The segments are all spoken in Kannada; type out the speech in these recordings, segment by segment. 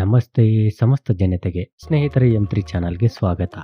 ನಮಸ್ತೆ ಸಮಸ್ತ ಜನತೆಗೆ ಸ್ನೇಹಿತರ ಎಂ ತ್ರೀ ಚಾನಲ್ಗೆ ಸ್ವಾಗತ.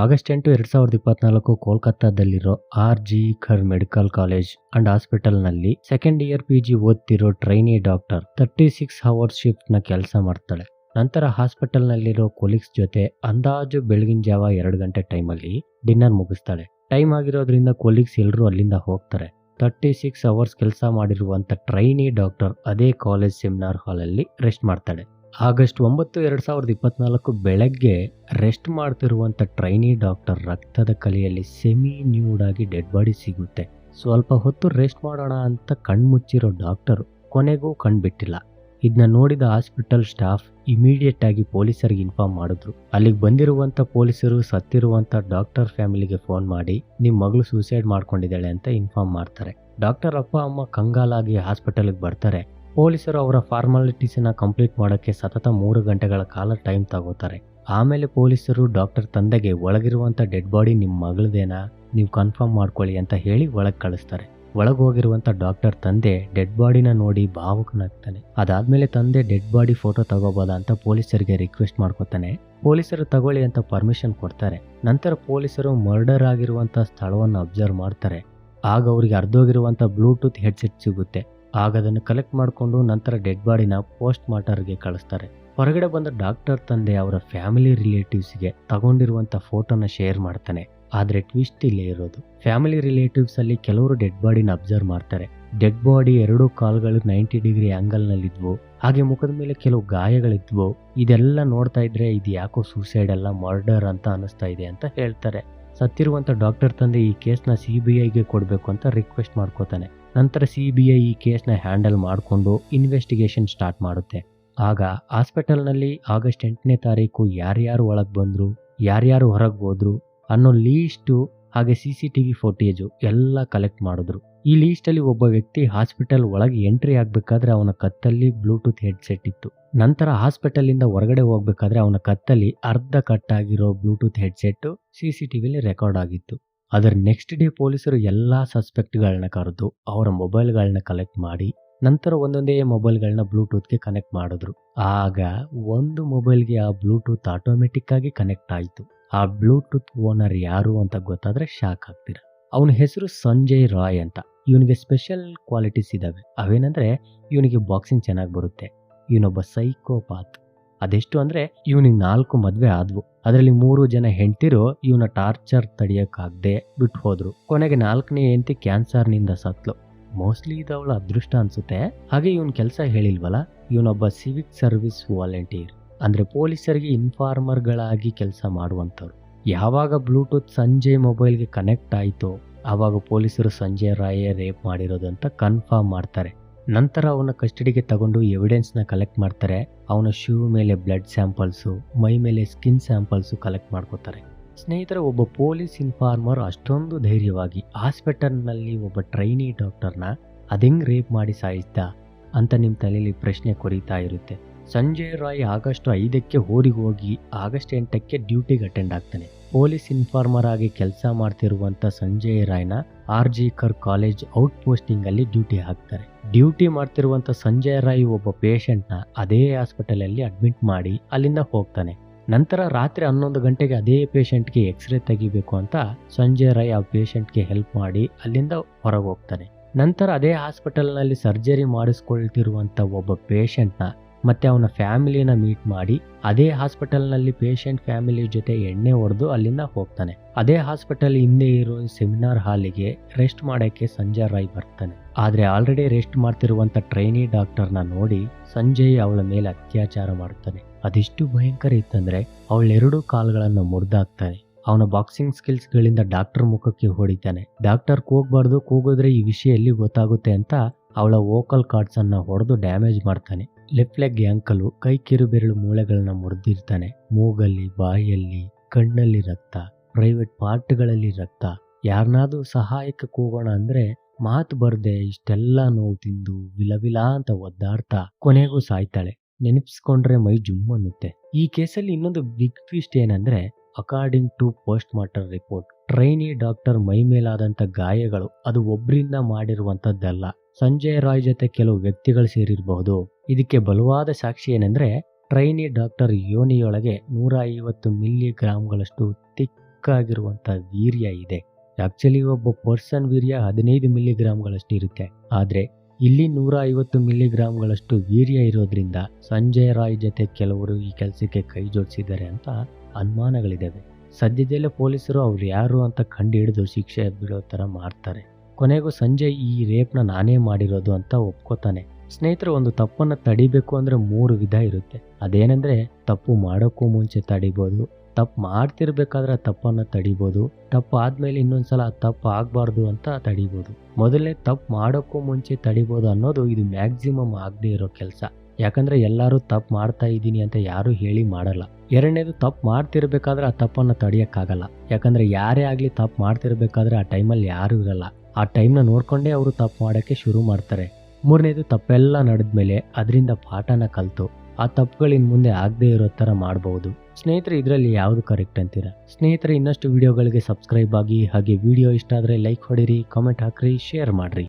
ಆಗಸ್ಟ್ ಎಂಟು ಎರಡ್ ಸಾವಿರದ ಇಪ್ಪತ್ನಾಲ್ಕು ಕೋಲ್ಕತ್ತಾದಲ್ಲಿರೋ R G Kar medical college and ಹಾಸ್ಪಿಟಲ್ನಲ್ಲಿ second year P G ಓದ್ತಿರೋ trainee doctor thirty six hours ಶಿಫ್ಟ್ನ ಕೆಲಸ ಮಾಡ್ತಾಳೆ. ನಂತರ ಹಾಸ್ಪಿಟಲ್ನಲ್ಲಿರೋ ಕೊಲೀಗ್ಸ್ ಜೊತೆ ಅಂದಾಜು ಬೆಳಗಿನ ಜಾವ ಎರಡು ಗಂಟೆ ಟೈಮಲ್ಲಿ ಡಿನ್ನರ್ ಮುಗಿಸ್ತಾಳೆ. ಟೈಮ್ ಆಗಿರೋದ್ರಿಂದ ಕೊಲೀಗ್ಸ್ ಎಲ್ಲರೂ ಅಲ್ಲಿಂದ ಹೋಗ್ತಾರೆ. ತರ್ಟಿ ಸಿಕ್ಸ್ ಅವರ್ಸ್ ಕೆಲಸ ಮಾಡಿರುವಂತ ಟ್ರೈನಿ ಡಾಕ್ಟರ್ ಅದೇ ಕಾಲೇಜ್ ಸೆಮಿನಾರ್ ಹಾಲಲ್ಲಿ ರೆಸ್ಟ್ ಮಾಡ್ತಾಳೆ. ಆಗಸ್ಟ್ ಒಂಬತ್ತು, ಎರಡು ಸಾವಿರದ ಇಪ್ಪತ್ನಾಲ್ಕು ಬೆಳಗ್ಗೆ ರೆಸ್ಟ್ ಮಾಡ್ತಿರುವಂಥ ಟ್ರೈನಿ ಡಾಕ್ಟರ್ ರಕ್ತದ ಕಲೆಯಲ್ಲಿ ಸೆಮಿ ನ್ಯೂಡ್ ಆಗಿ ಡೆಡ್ ಬಾಡಿ ಸಿಗುತ್ತೆ. ಸ್ವಲ್ಪ ಹೊತ್ತು ರೆಸ್ಟ್ ಮಾಡೋಣ ಅಂತ ಕಣ್ಮುಚ್ಚಿರೋ ಡಾಕ್ಟರ್ ಕೊನೆಗೂ ಕಣ್ಬಿಟ್ಟಿಲ್ಲ. ಇದನ್ನ ನೋಡಿದ ಹಾಸ್ಪಿಟಲ್ ಸ್ಟಾಫ್ ಇಮಿಡಿಯೇಟ್ ಆಗಿ ಪೊಲೀಸರಿಗೆ ಇನ್ಫಾರ್ಮ್ ಮಾಡಿದ್ರು. ಅಲ್ಲಿಗೆ ಬಂದಿರುವಂತ ಪೊಲೀಸರು ಸತ್ತಿರುವಂತ ಡಾಕ್ಟರ್ ಫ್ಯಾಮಿಲಿಗೆ ಫೋನ್ ಮಾಡಿ ನಿಮ್ಮ ಮಗಳು ಸೂಸೈಡ್ ಮಾಡ್ಕೊಂಡಿದ್ದಾಳೆ ಅಂತ ಇನ್ಫಾರ್ಮ್ ಮಾಡ್ತಾರೆ. ಡಾಕ್ಟರ್ ಅಪ್ಪ, ಅಮ್ಮ ಕಂಗಾಲಾಗಿ ಹಾಸ್ಪಿಟಲ್ಗೆ ಬರ್ತಾರೆ. ಪೊಲೀಸರು ಅವರ ಫಾರ್ಮಾಲಿಟೀಸನ್ನ ಕಂಪ್ಲೀಟ್ ಮಾಡೋಕ್ಕೆ ಸತತ ಮೂರು ಗಂಟೆಗಳ ಕಾಲ ಟೈಮ್ ತಗೋತಾರೆ. ಆಮೇಲೆ ಪೊಲೀಸರು ಡಾಕ್ಟರ್ ತಂದೆಗೆ ಒಳಗಿರುವಂಥ ಡೆಡ್ ಬಾಡಿ ನಿಮ್ಮ ಮಗಳದೇನಾ, ನೀವು ಕನ್ಫರ್ಮ್ ಮಾಡ್ಕೊಳ್ಳಿ ಅಂತ ಹೇಳಿ ಒಳಗೆ ಕಳಿಸ್ತಾರೆ. ಒಳಗೆ ಹೋಗಿರುವಂಥ ಡಾಕ್ಟರ್ ತಂದೆ ಡೆಡ್ ಬಾಡಿನ ನೋಡಿ ಭಾವುಕನಾಗ್ತಾನೆ. ಅದಾದಮೇಲೆ ತಂದೆ ಡೆಡ್ ಬಾಡಿ ಫೋಟೋ ತಗೋಬೋದಾ ಅಂತ ಪೊಲೀಸರಿಗೆ ರಿಕ್ವೆಸ್ಟ್ ಮಾಡ್ಕೊತಾನೆ. ಪೊಲೀಸರು ತಗೊಳ್ಳಿ ಅಂತ ಪರ್ಮಿಷನ್ ಕೊಡ್ತಾರೆ. ನಂತರ ಪೊಲೀಸರು ಮರ್ಡರ್ ಆಗಿರುವಂಥ ಸ್ಥಳವನ್ನು ಅಬ್ಸರ್ವ್ ಮಾಡ್ತಾರೆ. ಆಗ ಅವರಿಗೆ ಅರ್ಧೋಗಿರುವಂಥ ಬ್ಲೂಟೂತ್ ಹೆಡ್ಸೆಟ್ ಸಿಗುತ್ತೆ. ಆಗ ಅದನ್ನು ಕಲೆಕ್ಟ್ ಮಾಡಿಕೊಂಡು ನಂತರ ಡೆಡ್ ಬಾಡಿನ ಪೋಸ್ಟ್ ಮಾರ್ಟರ್ಗೆ ಕಳಿಸ್ತಾರೆ. ಹೊರಗಡೆ ಬಂದ ಡಾಕ್ಟರ್ ತಂದೆ ಅವರ ಫ್ಯಾಮಿಲಿ ರಿಲೇಟಿವ್ಸ್ಗೆ ತಗೊಂಡಿರುವಂಥ ಫೋಟೋನ ಶೇರ್ ಮಾಡ್ತಾನೆ. ಆದರೆ ಟ್ವಿಸ್ಟ್ ಇಲ್ಲೇ ಇರೋದು. ಫ್ಯಾಮಿಲಿ ರಿಲೇಟಿವ್ಸ್ ಅಲ್ಲಿ ಕೆಲವರು ಡೆಡ್ ಬಾಡಿನ ಅಬ್ಸರ್ವ್ ಮಾಡ್ತಾರೆ. ಡೆಡ್ ಬಾಡಿ ಎರಡು ಕಾಲ್ಗಳು ನೈಂಟಿ ಡಿಗ್ರಿ ಆ್ಯಂಗಲ್ನಲ್ಲಿದ್ವು ಹಾಗೆ ಮುಖದ ಮೇಲೆ ಕೆಲವು ಗಾಯಗಳಿದ್ವು. ಇದೆಲ್ಲ ನೋಡ್ತಾ ಇದ್ರೆ ಇದು ಯಾಕೋ ಸೂಸೈಡ್ ಅಲ್ಲ ಮರ್ಡರ್ ಅಂತ ಅನಿಸ್ತಾ ಇದೆ ಅಂತ ಹೇಳ್ತಾರೆ. ಸತ್ತಿರುವಂತ ಡಾಕ್ಟರ್ ತಂದೆ ಈ ಕೇಸ್ನ ಸಿ ಬಿ ಐಗೆ ಕೊಡಬೇಕು ಅಂತ ರಿಕ್ವೆಸ್ಟ್ ಮಾಡ್ಕೋತಾನೆ. ನಂತರ ಸಿ ಬಿ ಐ ಈ ಕೇಸ್ನ ಹ್ಯಾಂಡಲ್ ಮಾಡಿಕೊಂಡು ಇನ್ವೆಸ್ಟಿಗೇಷನ್ ಸ್ಟಾರ್ಟ್ ಮಾಡುತ್ತೆ. ಆಗ ಹಾಸ್ಪಿಟಲ್ನಲ್ಲಿ ಆಗಸ್ಟ್ ಎಂಟನೇ ತಾರೀಕು ಯಾರ್ಯಾರು ಒಳಗೆ ಬಂದರು, ಯಾರ್ಯಾರು ಹೊರಗೆ ಹೋದ್ರು ಅನ್ನೋ ಲೀಸ್ಟು ಹಾಗೆ C C T V footage ಎಲ್ಲ ಕಲೆಕ್ಟ್ ಮಾಡಿದ್ರು. ಈ ಲೀಸ್ಟಲ್ಲಿ ಒಬ್ಬ ವ್ಯಕ್ತಿ ಹಾಸ್ಪಿಟಲ್ ಒಳಗೆ ಎಂಟ್ರಿ ಆಗಬೇಕಾದ್ರೆ ಅವನ ಕತ್ತಲ್ಲಿ ಬ್ಲೂಟೂತ್ ಹೆಡ್ಸೆಟ್ ಇತ್ತು. ನಂತರ ಹಾಸ್ಪಿಟಲಿಂದ ಹೊರಗಡೆ ಹೋಗ್ಬೇಕಾದ್ರೆ ಅವನ ಕತ್ತಲ್ಲಿ ಅರ್ಧ ಕಟ್ ಆಗಿರೋ Bluetooth headset C C T ವಿಲಿ ರೆಕಾರ್ಡ್ ಆಗಿತ್ತು. ಅದರ ನೆಕ್ಸ್ಟ್ ಡೇ ಪೊಲೀಸರು ಎಲ್ಲ ಸಸ್ಪೆಕ್ಟ್ಗಳನ್ನ ಕರೆದು ಅವರ ಮೊಬೈಲ್ಗಳನ್ನ ಕಲೆಕ್ಟ್ ಮಾಡಿ ನಂತರ ಒಂದೊಂದೇ ಮೊಬೈಲ್ಗಳನ್ನ ಬ್ಲೂಟೂತ್ಗೆ ಕನೆಕ್ಟ್ ಮಾಡಿದ್ರು. ಆಗ ಒಂದು ಮೊಬೈಲ್ಗೆ ಆ ಬ್ಲೂಟೂತ್ ಆಟೋಮೆಟಿಕ್ ಆಗಿ ಕನೆಕ್ಟ್ ಆಯಿತು. ಆ ಬ್ಲೂಟೂತ್ ಓನರ್ ಯಾರು ಅಂತ ಗೊತ್ತಾದ್ರೆ ಶಾಕ್ ಆಗ್ತೀರ. ಅವನ ಹೆಸರು ಸಂಜಯ್ ರಾಯ್ ಅಂತ. ಇವನಿಗೆ ಸ್ಪೆಷಲ್ ಕ್ವಾಲಿಟೀಸ್ ಇದಾವೆ. ಅವೇನಂದ್ರೆ ಇವನಿಗೆ ಬಾಕ್ಸಿಂಗ್ ಚೆನ್ನಾಗಿ ಬರುತ್ತೆ. ಇವನೊಬ್ಬ ಸೈಕೋಪಾತ್ ಅದೆಷ್ಟು ಅಂದ್ರೆ ಇವನಿಗೆ ನಾಲ್ಕು ಮದ್ವೆ ಆದ್ವು. ಅದರಲ್ಲಿ ಮೂರು ಜನ ಹೆಂಡ್ತಿರು, ಇವನ ಟಾರ್ಚರ್ ತಡಿಯಕ್ಕಾಗದೆ ಬಿಟ್ಟು ಹೋದ್ರು. ಕೊನೆಗೆ ನಾಲ್ಕನೇ ಹೆಂಡತಿ ಕ್ಯಾನ್ಸರ್ನಿಂದ ಸತ್ಲು. ಮೋಸ್ಟ್ಲಿ ಇದು ಅವಳ ಅದೃಷ್ಟ ಅನ್ಸುತ್ತೆ. ಹಾಗೆ ಇವನ್ ಕೆಲಸ ಹೇಳಿಲ್ವಲ್ಲ, ಇವನೊಬ್ಬ ಸಿವಿಕ್ ಸರ್ವಿಸ್ ವಾಲಂಟಿಯರ್. ಅಂದ್ರೆ ಪೊಲೀಸರಿಗೆ ಇನ್ಫಾರ್ಮರ್ಗಳಾಗಿ ಕೆಲಸ ಮಾಡುವಂಥವ್ರು. ಯಾವಾಗ ಬ್ಲೂಟೂತ್ ಸಂಜೆ ಮೊಬೈಲ್ಗೆ ಕನೆಕ್ಟ್ ಆಯಿತು ಆವಾಗ ಪೊಲೀಸರು ಸಂಜೆ ರಾಯೇ ರೇಪ್ ಮಾಡಿರೋದು ಅಂತ ಕನ್ಫರ್ಮ್ ಮಾಡ್ತಾರೆ. ನಂತರ ಅವನ ಕಸ್ಟಡಿಗೆ ತಗೊಂಡು ಎವಿಡೆನ್ಸ್ನ ಕಲೆಕ್ಟ್ ಮಾಡ್ತಾರೆ. ಅವನ ಶೂ ಮೇಲೆ ಬ್ಲಡ್ ಸ್ಯಾಂಪಲ್ಸು ಮೈ ಮೇಲೆ ಸ್ಕಿನ್ ಸ್ಯಾಂಪಲ್ಸು ಕಲೆಕ್ಟ್ ಮಾಡ್ಕೋತಾರೆ. ಸ್ನೇಹಿತರ, ಒಬ್ಬ ಪೊಲೀಸ್ ಇನ್ಫಾರ್ಮರ್ ಅಷ್ಟೊಂದು ಧೈರ್ಯವಾಗಿ ಹಾಸ್ಪಿಟಲ್ನಲ್ಲಿ ಒಬ್ಬ ಟ್ರೈನಿ ಡಾಕ್ಟರ್ನ ಅದೆಂಗ್ ರೇಪ್ ಮಾಡಿ ಸಾಯಿಸ್ದ ಅಂತ ನಿಮ್ಮ ತಲೆಯಲ್ಲಿ ಪ್ರಶ್ನೆ ಕೊರೀತಾ ಇರುತ್ತೆ. ಸಂಜಯ್ ರಾಯ್ ಆಗಸ್ಟ್ ಐದಕ್ಕೆ ಊರಿಗೆ ಹೋಗಿ ಆಗಸ್ಟ್ ಎಂಟಕ್ಕೆ ಡ್ಯೂಟಿಗೆ ಅಟೆಂಡ್ ಆಗ್ತಾನೆ. ಪೊಲೀಸ್ ಇನ್ಫಾರ್ಮರ್ ಆಗಿ ಕೆಲಸ ಮಾಡ್ತಿರುವಂಥ Sanjay ರಾಯ್ನ R G Kar college out posting ಅಲ್ಲಿ ಡ್ಯೂಟಿ ಹಾಕ್ತಾರೆ. ಡ್ಯೂಟಿ ಮಾಡ್ತಿರುವಂಥ ಸಂಜಯ್ ರಾಯ್ ಒಬ್ಬ ಪೇಷಂಟ್ನ ಅದೇ ಹಾಸ್ಪಿಟಲ್ ಅಲ್ಲಿ ಅಡ್ಮಿಟ್ ಮಾಡಿ ಅಲ್ಲಿಂದ ಹೋಗ್ತಾನೆ. ನಂತರ ರಾತ್ರಿ ಹನ್ನೊಂದು ಗಂಟೆಗೆ ಅದೇ ಪೇಷಂಟ್ಗೆ ಎಕ್ಸ್ರೇ ತೆಗಿಬೇಕು ಅಂತ ಸಂಜಯ್ ರಾಯ್ ಆ ಪೇಷಂಟ್ಗೆ ಹೆಲ್ಪ್ ಮಾಡಿ ಅಲ್ಲಿಂದ ಹೊರಗೆ ಹೋಗ್ತಾನೆ ನಂತರ ಅದೇ ಹಾಸ್ಪಿಟಲ್ನಲ್ಲಿ ಸರ್ಜರಿ ಮಾಡಿಸ್ಕೊಳ್ತಿರುವಂತ ಒಬ್ಬ ಪೇಷಂಟ್ನ ಮತ್ತೆ ಅವನ ಫ್ಯಾಮಿಲಿನ ಮೀಟ್ ಮಾಡಿ ಅದೇ ಹಾಸ್ಪಿಟಲ್ನಲ್ಲಿ ಪೇಷಂಟ್ ಫ್ಯಾಮಿಲಿ ಜೊತೆ ಎಣ್ಣೆ ಹೊಡೆದು ಅಲ್ಲಿಂದ ಹೋಗ್ತಾನೆ. ಅದೇ ಹಾಸ್ಪಿಟಲ್ ಹಿಂದೆ ಇರೋ ಸೆಮಿನಾರ್ ಹಾಲಿಗೆ ರೆಸ್ಟ್ ಮಾಡೋಕ್ಕೆ ಸಂಜಯ್ ರಾಯ್ ಬರ್ತಾನೆ. ಆದರೆ ಆಲ್ರೆಡಿ ರೆಸ್ಟ್ ಮಾಡ್ತಿರುವಂಥ ಟ್ರೈನಿ ಡಾಕ್ಟರ್ನ ನೋಡಿ ಸಂಜಯ್ ಅವಳ ಮೇಲೆ ಅತ್ಯಾಚಾರ ಮಾಡ್ತಾನೆ. ಅದೆಷ್ಟು ಭಯಂಕರ ಇತ್ತಂದ್ರೆ ಅವಳೆರಡು ಕಾಲುಗಳನ್ನು ಮುರಿದಾಕ್ತಾನೆ. ಅವನ ಬಾಕ್ಸಿಂಗ್ ಸ್ಕಿಲ್ಸ್ ಗಳಿಂದ ಡಾಕ್ಟರ್ ಮುಖಕ್ಕೆ ಹೊಡಿತಾನೆ. ಡಾಕ್ಟರ್ ಕೂಗ್ಬಾರ್ದು, ಕೂಗಿದ್ರೆ ಈ ವಿಷಯ ಎಲ್ಲಿ ಗೊತ್ತಾಗುತ್ತೆ ಅಂತ ಅವಳ ವೋಕಲ್ ಕಾರ್ಡ್ಸ್ ಅನ್ನ ಹೊಡೆದು ಡ್ಯಾಮೇಜ್ ಮಾಡ್ತಾನೆ. ಲೆಫ್ಟ್ ಅಂಕಲು ಕೈ ಕಿರುಬೆರಳು ಮೂಳೆಗಳನ್ನ ಮುರಿದಿರ್ತಾನೆ. ಮೂಗಲ್ಲಿ, ಬಾಯಲ್ಲಿ, ಕಣ್ಣಲ್ಲಿ ರಕ್ತ ಪ್ರೈವೇಟ್ ಪಾರ್ಟ್ಗಳಲ್ಲಿ ರಕ್ತ. ಯಾರನ್ನಾದ್ರೂ ಸಹಾಯಕ್ಕೆ ಕೂಗೋಣ ಅಂದ್ರೆ ಮಾತು ಬರ್ದೆ ಇಷ್ಟೆಲ್ಲ ನೋವು ತಿಂದು ವಿಲವಿಲ ಅಂತ ಒದ್ದಾಡ್ತಾ ಕೊನೆಗೂ ಸಾಯ್ತಾಳೆ. ನೆನಪಿಸ್ಕೊಂಡ್ರೆ ಮೈ ಜುಮ್ ಅನ್ನುತ್ತೆ. ಈ ಕೇಸಲ್ಲಿ ಇನ್ನೊಂದು ಬಿಗ್ ಟ್ವಿಸ್ಟ್ ಏನಂದ್ರೆ according to post mortem report trainee doctor ಮೈ ಮೇಲಾದಂತ ಗಾಯಗಳು ಅದು ಒಬ್ಬರಿಂದ ಮಾಡಿರುವಂತದ್ದಲ್ಲ ಸಂಜಯ್ ರಾಯ್ ಜೊತೆ ಕೆಲವು ವ್ಯಕ್ತಿಗಳು ಸೇರಿರಬಹುದು. ಇದಕ್ಕೆ ಬಲವಾದ ಸಾಕ್ಷಿ ಏನೆಂದರೆ ಟ್ರೈನಿ ಡಾಕ್ಟರ್ ಯೋನಿಯೊಳಗೆ ನೂರ ಐವತ್ತು ಮಿಲಿಗ್ರಾಮ್ಗಳಷ್ಟು ತಿಕ್ಕಾಗಿರುವಂಥ ವೀರ್ಯ ಇದೆ. ಆಕ್ಚುಲಿ ಒಬ್ಬ ಪರ್ಸನ್ ವೀರ್ಯ ಹದಿನೈದು ಮಿಲಿಗ್ರಾಮ್ಗಳಷ್ಟು ಇರುತ್ತೆ. ಆದರೆ ಇಲ್ಲಿ ನೂರ ಐವತ್ತು ಮಿಲಿಗ್ರಾಮ್ಗಳಷ್ಟು ವೀರ್ಯ ಇರೋದ್ರಿಂದ ಸಂಜಯ್ ರಾಯ್ ಜೊತೆ ಕೆಲವರು ಈ ಕೆಲಸಕ್ಕೆ ಕೈ ಜೋಡಿಸಿದ್ದಾರೆ ಅಂತ ಅನುಮಾನಗಳಿದ್ದಾವೆ. ಸದ್ಯದಲ್ಲೇ ಪೊಲೀಸರು ಅವ್ರು ಯಾರು ಅಂತ ಕಂಡು ಹಿಡಿದು ಶಿಕ್ಷೆ ಬೀಳೋ ಥರ ಮಾಡ್ತಾರೆ. ಕೊನೆಗೂ ಸಂಜಯ್ ಈ ರೇಪ್ನ ನಾನೇ ಮಾಡಿರೋದು ಅಂತ ಒಪ್ಕೋತಾನೆ. ಸ್ನೇಹಿತರು, ಒಂದು ತಪ್ಪನ್ನು ತಡಿಬೇಕು ಅಂದರೆ ಮೂರು ವಿಧ ಇರುತ್ತೆ. ಅದೇನೆಂದರೆ, ತಪ್ಪು ಮಾಡೋಕ್ಕೂ ಮುಂಚೆ ತಡಿಬೋದು, ತಪ್ಪು ಮಾಡ್ತಿರ್ಬೇಕಾದ್ರೆ ಆ ತಪ್ಪನ್ನು ತಡಿಬೋದು, ತಪ್ಪು ಆದಮೇಲೆ ಇನ್ನೊಂದ್ಸಲ ತಪ್ಪು ಆಗಬಾರ್ದು ಅಂತ ತಡಿಬೋದು. ಮೊದಲನೇ ತಪ್ಪು ಮಾಡೋಕ್ಕೂ ಮುಂಚೆ ತಡಿಬೋದು ಅನ್ನೋದು ಇದು ಮ್ಯಾಕ್ಸಿಮಮ್ ಆಗದೇ ಇರೋ ಕೆಲಸ. ಯಾಕಂದರೆ, ಎಲ್ಲರೂ ತಪ್ಪು ಮಾಡ್ತಾ ಇದ್ದೀನಿ ಅಂತ ಯಾರೂ ಹೇಳಿ ಮಾಡಲ್ಲ. ಎರಡನೇದು, ತಪ್ಪು ಮಾಡ್ತಿರ್ಬೇಕಾದ್ರೆ ಆ ತಪ್ಪನ್ನು ತಡಿಯೋಕ್ಕಾಗಲ್ಲ. ಯಾಕಂದರೆ, ಯಾರೇ ಆಗಲಿ ತಪ್ಪು ಮಾಡ್ತಿರ್ಬೇಕಾದ್ರೆ ಆ ಟೈಮಲ್ಲಿ ಯಾರೂ ಇರಲ್ಲ. ಆ ಟೈಮ್ನ ನೋಡ್ಕೊಂಡೇ ಅವರು ತಪ್ಪು ಮಾಡೋಕ್ಕೆ ಶುರು ಮಾಡ್ತಾರೆ. ಮೂರನೇದು ತಪ್ಪೆಲ್ಲ ನಡೆದ್ಮೇಲೆ ಅದರಿಂದ ಪಾಠನ ಕಲಿತು. ಆ ತಪ್ಪುಗಳಿನ್ ಮುಂದೆ ಆಗದೆ ಇರೋ ಥರ ಮಾಡಬಹುದು ಸ್ನೇಹಿತರೆ, ಇದರಲ್ಲಿ ಯಾವುದು ಕರೆಕ್ಟ್ ಅಂತೀರಾ? ಸ್ನೇಹಿತರೆ, ಇನ್ನಷ್ಟು ವಿಡಿಯೋಗಳಿಗೆ ಸಬ್ಸ್ಕ್ರೈಬ್ ಆಗಿ ಹಾಗೆ ವಿಡಿಯೋ ಇಷ್ಟ ಆದರೆ ಲೈಕ್ ಹೊಡಿರಿ ಕಾಮೆಂಟ್ ಹಾಕ್ರಿ ಶೇರ್ ಮಾಡಿರಿ.